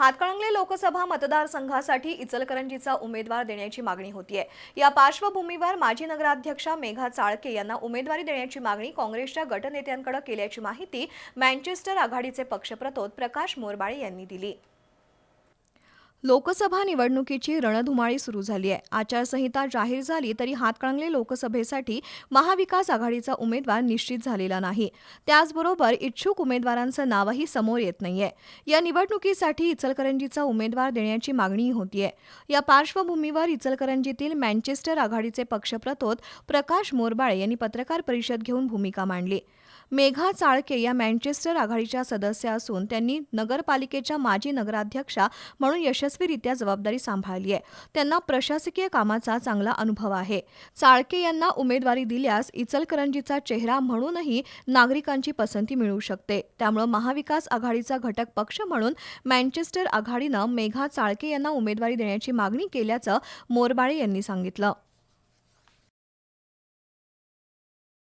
हातकणंगले लोकसभा मतदारसंघासाठी इचलकरंजीचा उमेदवार देण्याची मागणी होतीये. या पार्श्वभूमीवर माजी नगराध्यक्षा मेघा चाळके यांना उमेदवारी देण्याची मागणी काँग्रेसच्या गटनेत्यांकडे केल्याची माहिती मँचेस्टर आघाडीचे पक्षप्रतोद प्रकाश मोरबाळे यांनी दिली. लोकसभा निवडणुकीची रणधुमाळी सुरू झाली आहे. आचारसंहिता जाहीर झाली तरी हातकणंगले लोकसभेसाठी महाविकास आघाडीचा उमेदवार निश्चित झालेला नाही. त्याचबरोबर इच्छुक उमेदवारांचं नावही समोर येत नाहीये. या निवडणुकीसाठी इचलकरंजीचा उमेदवार देण्याची मागणी होतीये. या पार्श्वभूमीवर इचलकरंजीतील मँचेस्टर आघाडीचे पक्षप्रतोद प्रकाश मोरबाळे यांनी पत्रकार परिषद घेऊन भूमिका मांडली. मेघा चाळके या मँचेस्टर आघाडीच्या सदस्य असून त्यांनी नगरपालिकेच्या माजी नगराध्यक्षा म्हणून यशस्वीरित्या जबाबदारी सांभाळली आहे. त्यांना प्रशासकीय कामाचा चांगला अनुभव आहे. चाळके यांना उमेदवारी दिल्यास इचलकरंजीचा चेहरा म्हणूनही नागरिकांची पसंती मिळू शकते. त्यामुळे महाविकास आघाडीचा घटक पक्ष म्हणून मँचेस्टर आघाडीनं मेघा चाळके यांना उमेदवारी देण्याची मागणी केल्याचं मोरबाळे यांनी सांगितलं.